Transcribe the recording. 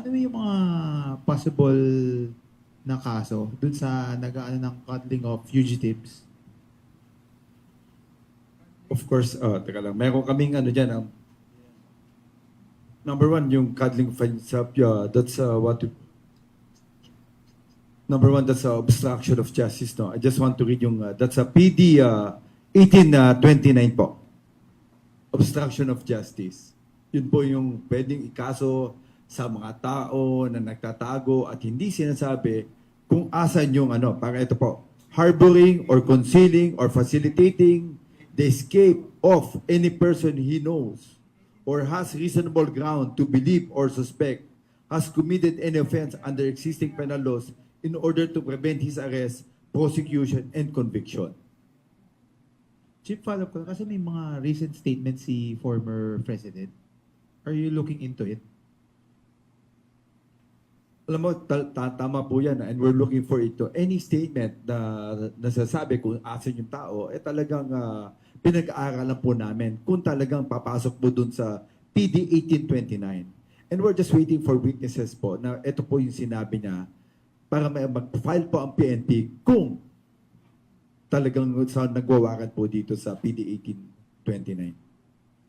ano yung mga possible na kaso dun sa nag-ano ng cuddling of fugitives? Of course, uh, teka lang, meron kaming ano dyan, um, number one, yung cuddling finds up, yeah, that's uh, what, we- number one, that's uh, obstruction of justice, no? I just want to read yung, uh, that's a PD uh, 1829 po. Obstruction of justice. Yun po yung pwedeng ikaso sa mga tao na nagtatago at hindi sinasabi kung asan yung ano, para ito po, harboring or concealing or facilitating the escape of any person he knows or has reasonable ground to believe or suspect has committed any offense under existing penal laws in order to prevent his arrest, prosecution, and conviction. Chief, follow up ko kasi may mga recent statements si former president. Are you looking into it? Alam mo, ta- ta- tama po yan and we're looking for it to. Any statement na nasasabi kung asan yung tao, eh talagang ah, pinag-aaralan po namin kung talagang papasok po dun sa PD 1829. And we're just waiting for witnesses po na ito po yung sinabi niya para may mag-file po ang PNP kung talagang sa nagwawakan po dito sa PD 1829.